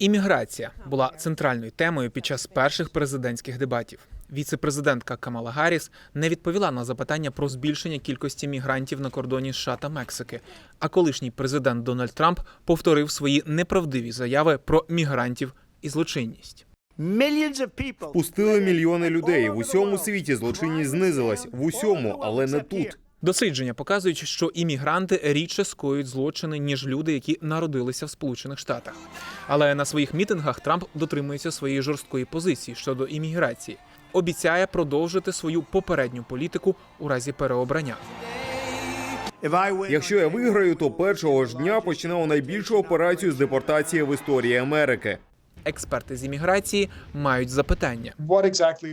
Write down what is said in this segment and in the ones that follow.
Імміграція була центральною темою під час перших президентських дебатів. Віце-президентка Камала Гарріс не відповіла на запитання про збільшення кількості мігрантів на кордоні США та Мексики. А колишній президент Дональд Трамп повторив свої неправдиві заяви про мігрантів і злочинність. Пустили мільйони людей в усьому світі. Злочинність знизилась в усьому, але не тут. Дослідження показують, що іммігранти рідше скоюють злочини ніж люди, які народилися в Сполучених Штатах. Але на своїх мітингах Трамп дотримується своєї жорсткої позиції щодо імміграції. Обіцяє продовжити свою попередню політику у разі переобрання. Якщо я виграю, то першого ж дня почнемо найбільшу операцію з депортації в історії Америки. Експерти з імміграції мають запитання.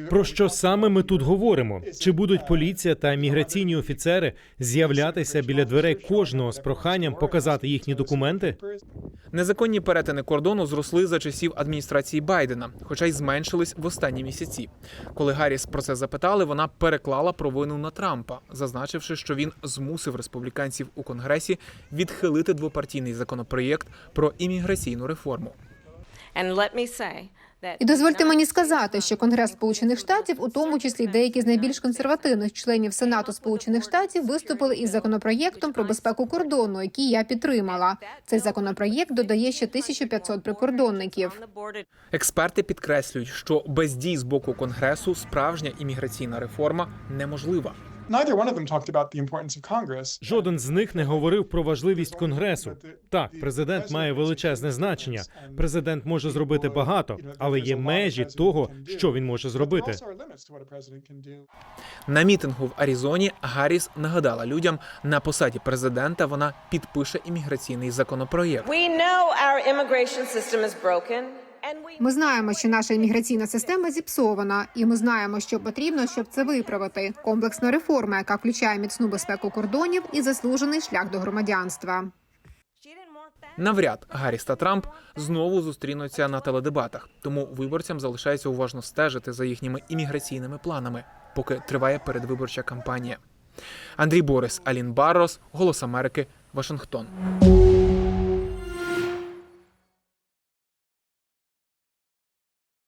Про що саме ми тут говоримо? Чи будуть поліція та міграційні офіцери з'являтися біля дверей кожного з проханням показати їхні документи? Незаконні перетини кордону зросли за часів адміністрації Байдена, хоча й зменшились в останні місяці. Коли Гарріс про це запитали, вона переклала провину на Трампа, зазначивши, що він змусив республіканців у конгресі відхилити двопартійний законопроєкт про імміграційну реформу. І дозвольте мені сказати, що Конгрес Сполучених Штатів, у тому числі деякі з найбільш консервативних членів Сенату Сполучених Штатів, виступили із законопроєктом про безпеку кордону, який я підтримала. Цей законопроєкт додає ще 1500 прикордонників. Експерти підкреслюють, що без дій з боку конгресу справжня імміграційна реформа неможлива. Neither one of them talked about the importance of Congress. Жоден з них не говорив про важливість конгресу. Так, президент має величезне значення. Президент може зробити багато, але є межі того, що він може зробити. На мітингу в Аризоні Гарріс нагадала людям, на посаді президента вона підпише імміграційний законопроєкт. We know our immigration system is broken Ми знаємо, що наша імміграційна система зіпсована, і ми знаємо, що потрібно, щоб це виправити. Комплексна реформа, яка включає міцну безпеку кордонів і заслужений шлях до громадянства. Навряд Гарріс та Трамп знову зустрінуться на теледебатах, тому виборцям залишається уважно стежити за їхніми імміграційними планами, поки триває передвиборча кампанія. Андрій Борис, Алін Баррос, Голос Америки, Вашингтон.